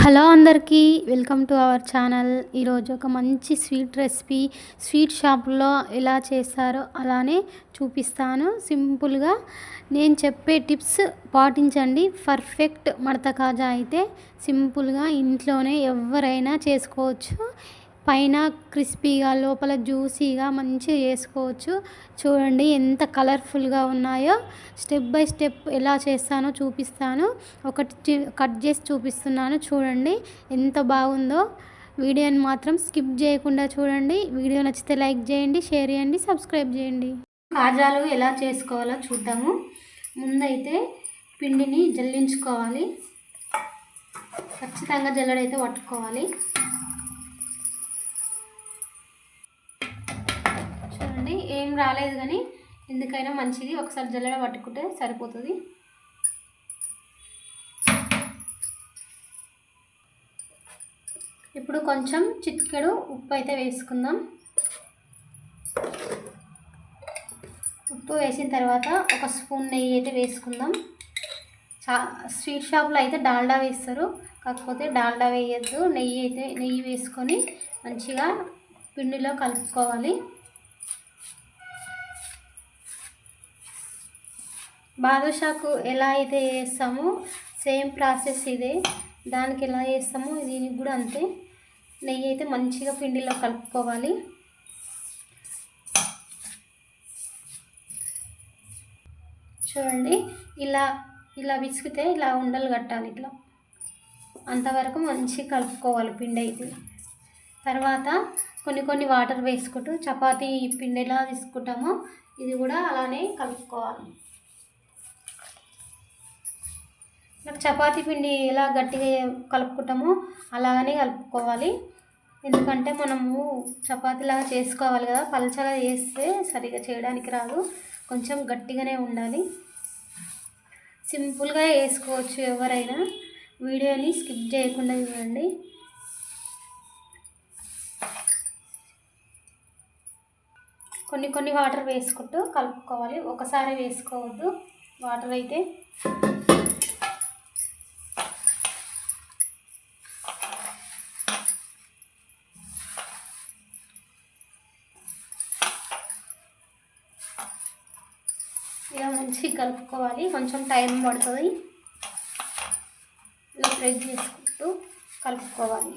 Hello అందరికీ welcome to our channel. ఈరోజు ఒక మంచి స్వీట్ రెసిపీ స్వీట్ షాప్లో ఎలా చేస్తారో అలానే చూపిస్తాను. సింపుల్గా నేను చెప్పే టిప్స్ పాటించండి. పర్ఫెక్ట్ మడత కాజా అయితే సింపుల్గా ఇంట్లోనే ఎవరైనా చేసుకోవచ్చు. పైన క్రిస్పీగా లోపల జ్యూసీగా మంచిగా చేసుకోవచ్చు. చూడండి ఎంత కలర్ఫుల్గా ఉన్నాయో. స్టెప్ బై స్టెప్ ఎలా చేస్తానో చూపిస్తాను. ఒకటి కట్ చేసి చూపిస్తున్నాను. చూడండి ఎంత బాగుందో. వీడియోని మాత్రం స్కిప్ చేయకుండా చూడండి. వీడియో నచ్చితే లైక్ చేయండి షేర్ చేయండి సబ్స్క్రైబ్ చేయండి. కాజాలు ఎలా చేసుకోవాలో చూద్దాము. ముందైతే పిండిని జల్లించుకోవాలి. ఖచ్చితంగా జల్లడైతే పట్టుకోవాలి. చూడండి ఏం రాలేదు కానీ ఎందుకైనా మంచిది. ఒకసారి జల్లెడ పట్టుకుంటే సరిపోతుంది. ఇప్పుడు కొంచెం చిటికెడు ఉప్పు అయితే వేసుకుందాం. ఉప్పు వేసిన తర్వాత ఒక స్పూన్ నెయ్యి అయితే వేసుకుందాం. చా స్వీట్ షాప్లో అయితే డాల్డా వేస్తారు. కాకపోతే డాల్డా వేయద్దు. నెయ్యి అయితే నెయ్యి వేసుకొని మంచిగా పిండిలో కలుపుకోవాలి. బాదుషాకు ఎలా అయితే వేస్తామో సేమ్ ప్రాసెస్ ఇదే. దానికి ఎలా వేస్తామో దీనికి కూడా అంతే. నెయ్యి అయితే మంచిగా పిండిలో కలుపుకోవాలి. చూడండి ఇలా ఇలా విసిగితే ఇలా ఉండలు కట్టాలి ఇట్లా. అంతవరకు మంచిగా కలుపుకోవాలి పిండి అయితే. తర్వాత కొన్ని కొన్ని వాటర్ వేసుకుంటూ చపాతీ పిండి ఎలా తీసుకుంటామో ఇది కూడా అలానే కలుపుకోవాలి. నాకు చపాతీ పిండి ఎలా గట్టిగా కలుపుకుంటామో అలాగనే కలుపుకోవాలి. ఎందుకంటే మనము చపాతీలాగా చేసుకోవాలి కదా పలచగా చేస్తే సరిగా చేయడానికి రాదు. కొంచెం గట్టిగానే ఉండాలి. సింపుల్గా వేసుకోవచ్చు ఎవరైనా. వీడియోని స్కిప్ చేయకుండా చూడండి. కొన్ని కొన్ని వాటర్ వేసుకుంటూ కలుపుకోవాలి. ఒకసారి వేసుకోవద్దు. వాటర్ అయితే ఇలా మంచిగా కలుపుకోవాలి. కొంచెం టైం పడుతుంది. ఇలా ప్రెస్ చేసుకుంటూ కలుపుకోవాలి.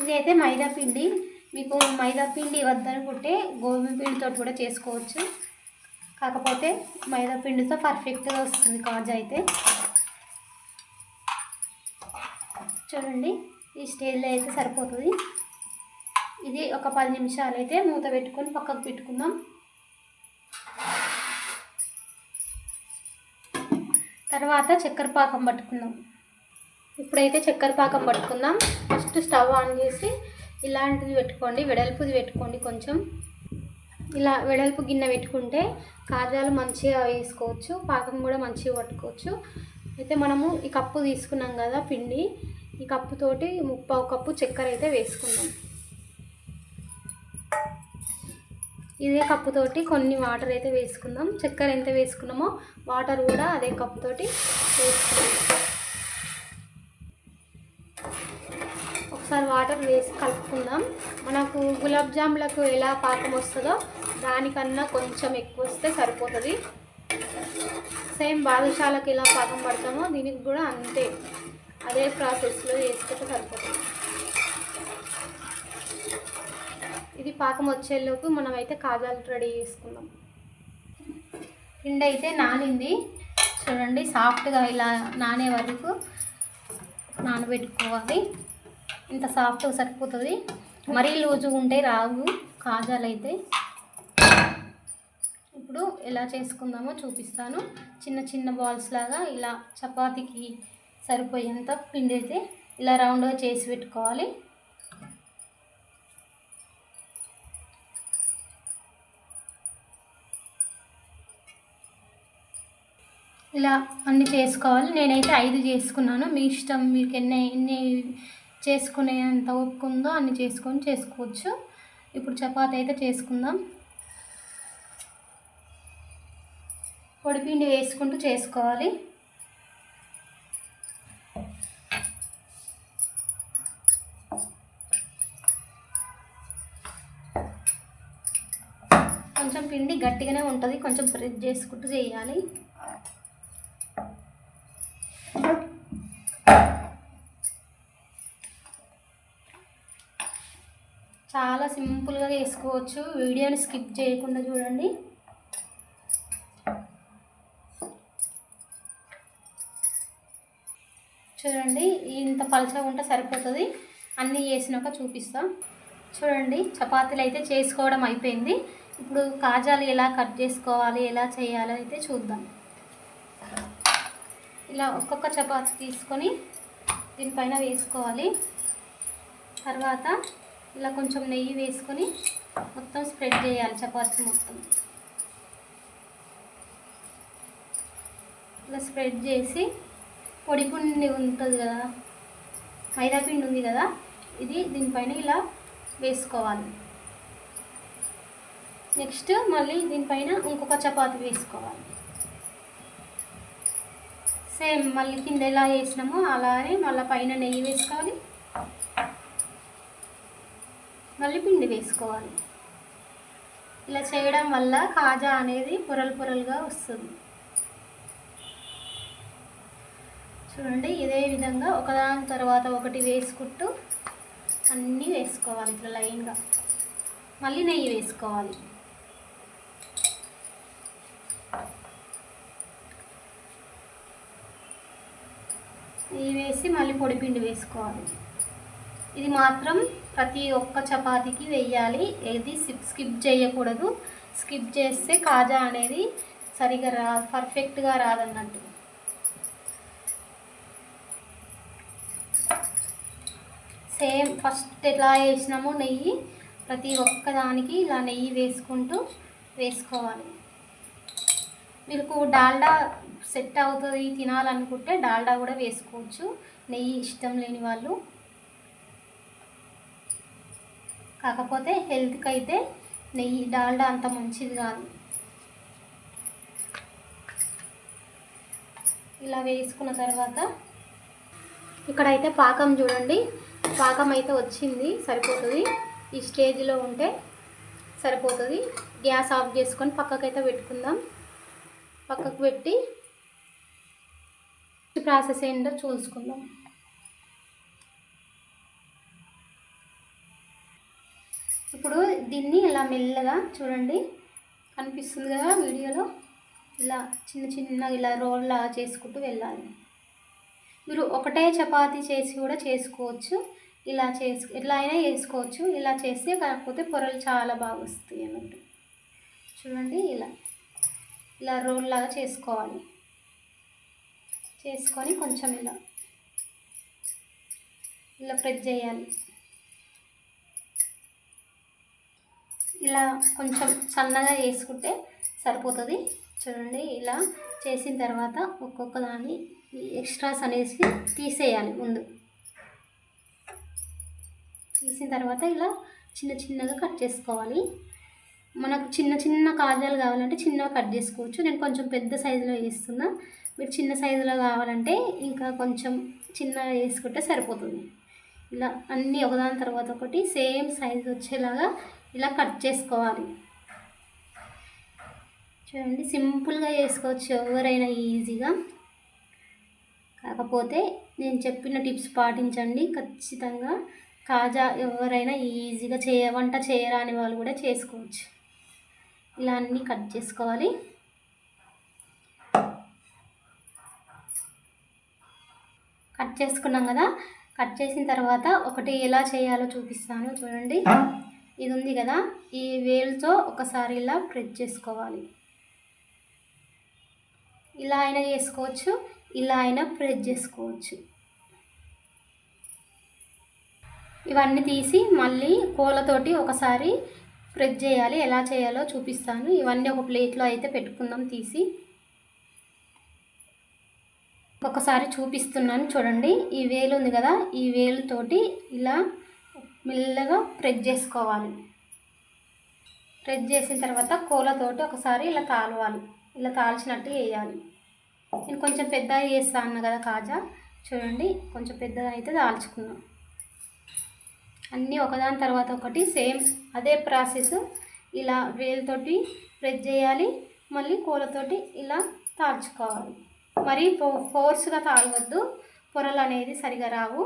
ఇదైతే మైదా పిండి. మీకు మైదా పిండి వద్దనుకుంటే గోధుమ పిండితో కూడా చేసుకోవచ్చు. కాకపోతే మైదా పిండితో పర్ఫెక్ట్గా వస్తుంది కాజా అయితే. చూడండి. ఈ స్టేజ్లో అయితే సరిపోతుంది. ఇది ఒక పది నిమిషాలు అయితే మూత పెట్టుకొని పక్కకు పెట్టుకుందాం. తర్వాత చక్కెర పాకం పట్టుకుందాం. ఇప్పుడైతే చక్కెర పాకం పట్టుకుందాం. ఫస్ట్ స్టవ్ ఆన్ చేసి ఇలాంటిది పెట్టుకోండి. వెడల్పుది పెట్టుకోండి కొంచెం. ఇలా వెడల్పు గిన్నె పెట్టుకుంటే కాజాలు మంచిగా వేసుకోవచ్చు. పాకం కూడా మంచిగా పట్టుకోవచ్చు. అయితే మనము ఈ కప్పు తీసుకున్నాం కదా పిండి. ఈ కప్పుతోటి ముప్పావు కప్పు చక్కెర అయితే వేసుకుందాం. ఇదే కప్పుతోటి కొన్ని వాటర్ అయితే వేసుకుందాం. చక్కెర ఎంత వేసుకున్నామో వాటర్ కూడా అదే కప్పుతోటి వేసుకుందాం. ఒకసారి వాటర్ వేసి కలుపుకుందాం. మనకు గులాబ్ జాములకు ఎలా పాకం వస్తుందో దానికన్నా కొంచెం ఎక్కువ వస్తే సరిపోతుంది. సేమ్ బాదుషాలకు ఎలా పాకం పడతామో దీనికి కూడా అంతే. అదే ప్రాసెస్లో వేసుకుంటే సరిపోతుంది. ఇది పాకం వచ్చేలోపు మనమైతే కాజాలు రెడీ చేసుకుందాం. పిండి అయితే నానింది. చూడండి సాఫ్ట్గా ఇలా నానే వరకు నానబెట్టుకోవాలి. ఇంత సాఫ్ట్గా సరిపోతుంది. మరీ లూజుగా ఉంటే రావు కాజాలు అయితే ఇప్పుడు ఎలా చేసుకుందామో చూపిస్తాను. చిన్న చిన్న బాల్స్ లాగా ఇలా చపాతీకి సరిపోయేంత పిండి అయితే ఇలా రౌండ్గా చేసి పెట్టుకోవాలి. ఇలా అన్ని చేసుకోవాలి. నేనైతే ఐదు చేసుకున్నాను. మీ ఇష్టం మీకు ఎన్ని ఎన్ని చేసుకునేంత ఒప్పుకుందో ఉందో అన్ని చేసుకొని చేసుకోవచ్చు. ఇప్పుడు చపాతి అయితే చేసుకుందాం. పొడిపిండి వేసుకుంటూ చేసుకోవాలి. కొంచెం పిండి గట్టిగానే ఉంటుంది కొంచెం ప్రెస్ చేసుకుంటూ చేయాలి. చాలా సింపుల్గా చేసుకోవచ్చు. వీడియోని స్కిప్ చేయకుండా చూడండి. చూడండి ఇంత పలచగా ఉంటే సరిపోతుంది. అన్నీ చేసినాక చూపిస్తాం. చూడండి చపాతీలు అయితే చేసుకోవడం అయిపోయింది. ఇప్పుడు కాజాలు ఎలా కట్ చేసుకోవాలి ఎలా చేయాలో అయితే చూద్దాం. ఇలా ఒక్కొక్క చపాతి తీసుకొని దీనిపైన వేసుకోవాలి. తర్వాత ఇలా కొంచెం నెయ్యి వేసుకొని మొత్తం స్ప్రెడ్ చేయాలి చపాతి మొత్తం. ఇలా స్ప్రెడ్ చేసి పొడి పిండి ఉంటుంది కదా మైదా పిండి ఉంది కదా ఇది దీనిపైన ఇలా వేసుకోవాలి. నెక్స్ట్ మళ్ళీ దీనిపైన ఇంకొక చపాతి వేసుకోవాలి. సేమ్ మళ్ళీ కింద ఎలా వేసినామో అలానే మళ్ళీ పైన నెయ్యి వేసుకోవాలి. మళ్ళీ పిండి వేసుకోవాలి. ఇలా చేయడం వల్ల కాజా అనేది పొరలు పొరలుగా వస్తుంది. చూడండి ఇదే విధంగా ఒకదాని తర్వాత ఒకటి వేసుకుంటూ అన్నీ వేసుకోవాలి ఇట్లా లైన్గా. మళ్ళీ నెయ్యి వేసుకోవాలి. ఇది వేసి మళ్ళీ పొడిపిండి వేసుకోవాలి. ఇది మాత్రం ప్రతి ఒక్క చపాతీకి వేయాలి. ఏది స్కిప్ చేయకూడదు. స్కిప్ చేస్తే కాజా అనేది సరిగా రా పర్ఫెక్ట్గా రాదన్నట్టు. సేమ్ ఫస్ట్ ఎలా వేసినామో నెయ్యి ప్రతి ఒక్క దానికి ఇలా నెయ్యి వేసుకుంటూ వేసుకోవాలి. మీకు డాల్డా సెట్ అవుతుంది తినాలనుకుంటే డాల్డా కూడా వేసుకోవచ్చు. నెయ్యి ఇష్టం లేని వాళ్ళు. కాకపోతే హెల్త్కి అయితే నెయ్యి డాల్డా అంత మంచిది కాదు. ఇలా వేసుకున్న తర్వాత ఇక్కడైతే పాకం చూడండి. పాకం అయితే వచ్చింది సరిపోతుంది. ఈ స్టేజ్లో ఉంటే సరిపోతుంది. గ్యాస్ ఆఫ్ చేసుకొని పక్కకైతే పెట్టుకుందాం. పక్కకు పెట్టి ప్రాసెస్ ఏంటో చూసుకుందాం. ఇప్పుడు దీన్ని ఇలా మెల్లగా చూడండి. కనిపిస్తుంది కదా వీడియోలో? ఇలా చిన్న చిన్న ఇలా రోల్లా చేసుకుంటూ వెళ్ళాలి. మీరు ఒకటే చపాతీ చేసి కూడా చేసుకోవచ్చు. ఇలా చేసు ఎట్లా అయినా చేసుకోవచ్చు. ఇలా చేస్తే కాకపోతే పొరలు చాలా బాగా వస్తాయి అన్నట్టు. చూడండి ఇలా. ఇలా రోల్ లాగా చేసుకోవాలి. చేసుకొని కొంచెం ఇలా ఇలా ప్రెస్ చేయాలి. ఇలా కొంచెం సన్నగా వేసుకుంటే సరిపోతుంది. చూడండి ఇలా చేసిన తర్వాత ఒక్కొక్క దాన్ని ఎక్స్ట్రాస్ అనేసి తీసేయాలి ముందు. తీసిన తర్వాత ఇలా చిన్న చిన్నగా కట్ చేసుకోవాలి. మనకు చిన్న చిన్న కాజాలు కావాలంటే చిన్నగా కట్ చేసుకోవచ్చు. నేను కొంచెం పెద్ద సైజులో వేస్తున్నా. మీరు చిన్న సైజులో కావాలంటే ఇంకా కొంచెం చిన్నగా వేసుకుంటే సరిపోతుంది. ఇలా అన్నీ ఒకదాని తర్వాత ఒకటి సేమ్ సైజు వచ్చేలాగా ఇలా కట్ చేసుకోవాలి. చూడండి సింపుల్గా చేసుకోవచ్చు ఎవరైనా ఈజీగా. కాకపోతే నేను చెప్పిన టిప్స్ పాటించండి. ఖచ్చితంగా కాజా ఎవరైనా ఈజీగా చేయ వంట చేయరాని వాళ్ళు కూడా చేసుకోవచ్చు. ఇలా అన్నీ కట్ చేసుకోవాలి. కట్ చేసుకున్నాం కదా. కట్ చేసిన తర్వాత ఒకటి ఎలా చేయాలో చూపిస్తాను చూడండి. ఇది ఉంది కదా. ఈ వేలుతో ఒకసారి ఇలా ప్రెస్ చేసుకోవాలి. ఇలా అయినా చేసుకోవచ్చు ఇలా అయినా ప్రెస్ చేసుకోవచ్చు. ఇవన్నీ తీసి మళ్ళీ కోలతోటి ఒకసారి ప్రెస్ చేయాలి. ఎలా చేయాలో చూపిస్తాను. ఇవన్నీ ఒక ప్లేట్లో అయితే పెట్టుకుందాం తీసి. ఒకసారి చూపిస్తున్నాను చూడండి. ఈ వేలు ఉంది కదా ఈ వేలుతోటి ఇలా మెల్లగా ప్రెస్ చేసుకోవాలి. ప్రెస్ చేసిన తర్వాత కోలతోటి ఒకసారి ఇలా తాలవాలి. ఇలా తాల్చినట్టు వేయాలి. నేను కొంచెం పెద్దగా వేస్తాను కదా కాజా. చూడండి కొంచెం పెద్దగా అయితే దాల్చుకున్నాం అన్నీ ఒకదాని తర్వాత ఒకటి సేమ్ అదే ప్రాసెస్. ఇలా వేలుతోటి ప్రెస్ చేయాలి మళ్ళీ కూరతోటి ఇలా తాల్చుకోవాలి. మరి ఫోర్స్గా తాగవద్దు పొరలు అనేది సరిగా రావు.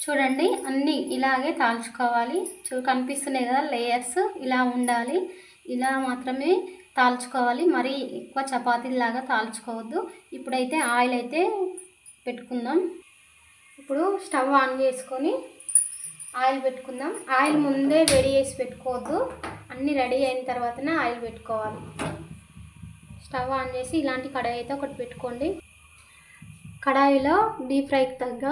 చూడండి అన్నీ ఇలాగే తాల్చుకోవాలి. చూ కనిపిస్తున్నాయి కదా లేయర్స్ ఇలా ఉండాలి. ఇలా మాత్రమే తాల్చుకోవాలి. మరీ ఎక్కువ చపాతీలాగా తాల్చుకోవద్దు. ఇప్పుడైతే ఆయిల్ అయితే పెట్టుకుందాం. ఇప్పుడు స్టవ్ ఆన్ చేసుకొని ఆయిల్ పెట్టుకుందాం. ఆయిల్ ముందే వేడి చేసి పెట్టుకోవద్దు. అన్నీ రెడీ అయిన తర్వాతనే ఆయిల్ పెట్టుకోవాలి. స్టవ్ ఆన్ చేసి ఇలాంటి కడాయి అయితే ఒకటి పెట్టుకోండి. కడాయిలో డీప్ ఫ్రైకి తగ్గ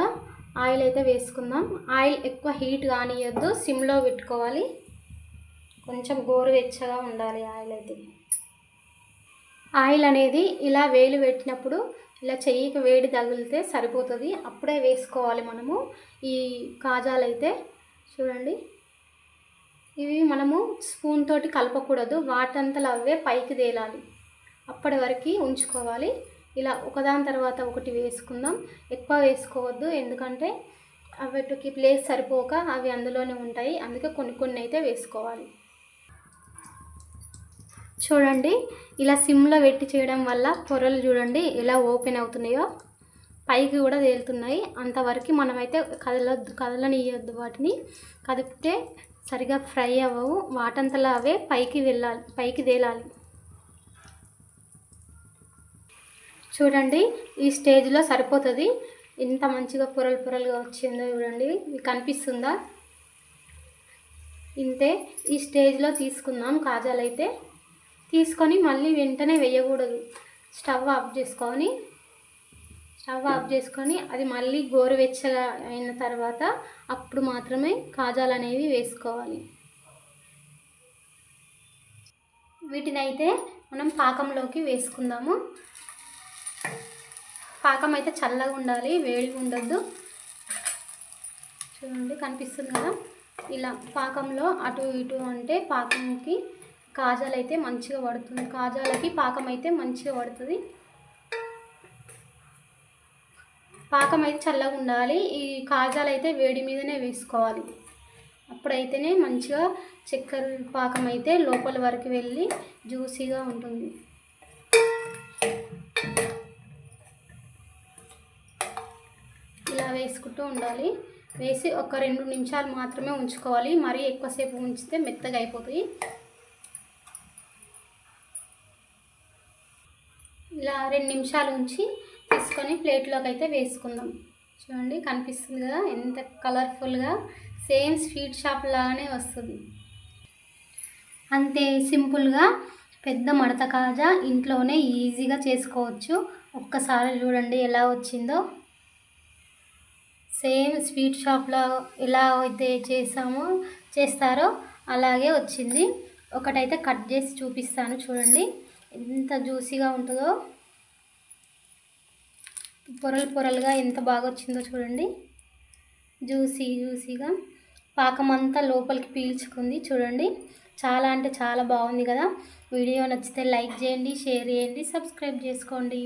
ఆయిల్ అయితే వేసుకుందాం. ఆయిల్ ఎక్కువ హీట్ కానియద్దు సిమ్లో పెట్టుకోవాలి. కొంచెం గోరువెచ్చగా ఉండాలి ఆయిల్ అయితే. ఆయిల్ అనేది ఇలా వేలు పెట్టినప్పుడు ఇలా చెయ్యికి వేడి తగిలితే సరిపోతుంది. అప్పుడే వేసుకోవాలి మనము. ఈ కాజాలు అయితే చూడండి. ఇవి మనము స్పూన్ తోటి కలపకూడదు. వాటంతలు అవే పైకి తేలాలి. అప్పటి వరకు ఉంచుకోవాలి. ఇలా ఒకదాని తర్వాత ఒకటి వేసుకుందాం. ఎక్కువ వేసుకోవద్దు. ఎందుకంటే అవిటికి ప్లేస్ సరిపోక అవి అందులోనే ఉంటాయి. అందుకే కొన్ని కొన్ని అయితే వేసుకోవాలి. చూడండి ఇలా సిమ్లో పెట్టి చేయడం వల్ల పొరలు చూడండి ఎలా ఓపెన్ అవుతున్నాయో పైకి కూడా తేలుతున్నాయి. అంతవరకు మనమైతే కదలొద్దు కదలనియొద్దు వాటిని. కదిపితే సరిగా ఫ్రై అవ్వవు. వాటంతలా అవే పైకి వెళ్ళాలి పైకి తేలాలి. చూడండి ఈ స్టేజ్లో సరిపోతుంది. ఎంత మంచిగా పొరలు పొరలుగా వచ్చిందో చూడండి కనిపిస్తుందా? ఇంతే ఈ స్టేజ్లో తీసుకుందాం కాజాలు అయితే తీసుకొని మళ్ళీ వెంటనే వేయకూడదు. స్టవ్ ఆఫ్ చేసుకొని స్టవ్ ఆఫ్ చేసుకొని అది మళ్ళీ గోరువెచ్చగా అయిన తర్వాత అప్పుడు మాత్రమే కాజాలు అనేవి వేసుకోవాలి. వీటిని అయితే మనం పాకంలోకి వేసుకుందాము. పాకం అయితే చల్లగా ఉండాలి వేడిగా ఉండొద్దు. చూడండి కనిపిస్తుంది కదా? ఇలా పాకంలో అటు ఇటు అంటే పాకంకి కాజాలు అయితే మంచిగా పడుతుంది. కాజాలకి పాకం అయితే మంచిగా పడుతుంది. పాకం అయితే చల్లగా ఉండాలి. ఈ కాజాలు అయితే వేడి మీదనే వేసుకోవాలి. అప్పుడైతేనే మంచిగా చక్కెర పాకం అయితే లోపల వరకు వెళ్ళి జ్యూసీగా ఉంటుంది. వేసుకుంటూ ఉండాలి. వేసి ఒక రెండు నిమిషాలు మాత్రమే ఉంచుకోవాలి. మరీ ఎక్కువసేపు ఉంచితే మెత్తగా అయిపోతాయి. ఇలా రెండు నిమిషాలు ఉంచి తీసుకొని ప్లేట్లోకి అయితే వేసుకుందాం. చూడండి కనిపిస్తుంది కదా ఎంత కలర్ఫుల్గా సేమ్ స్వీట్ షాప్ లాగానే వస్తుంది. అంతే సింపుల్గా పెద్ద మడత కాజా ఇంట్లోనే ఈజీగా చేసుకోవచ్చు. ఒక్కసారి చూడండి ఎలా వచ్చిందో. సేమ్ స్వీట్ షాప్లో ఎలా అయితే చేసామో చేస్తారో అలాగే వచ్చింది. ఒకటైతే కట్ చేసి చూపిస్తాను చూడండి. ఎంత జ్యూసీగా ఉంటుందో. పొరలు పొరలుగా ఎంత బాగా వచ్చిందో చూడండి. జ్యూసీ జ్యూసీగా. పాకం అంతా లోపలికి పీల్చుకుంది చూడండి. చాలా అంటే చాలా బాగుంది కదా. వీడియో నచ్చితే లైక్ చేయండి షేర్ చేయండి సబ్స్క్రైబ్ చేసుకోండి.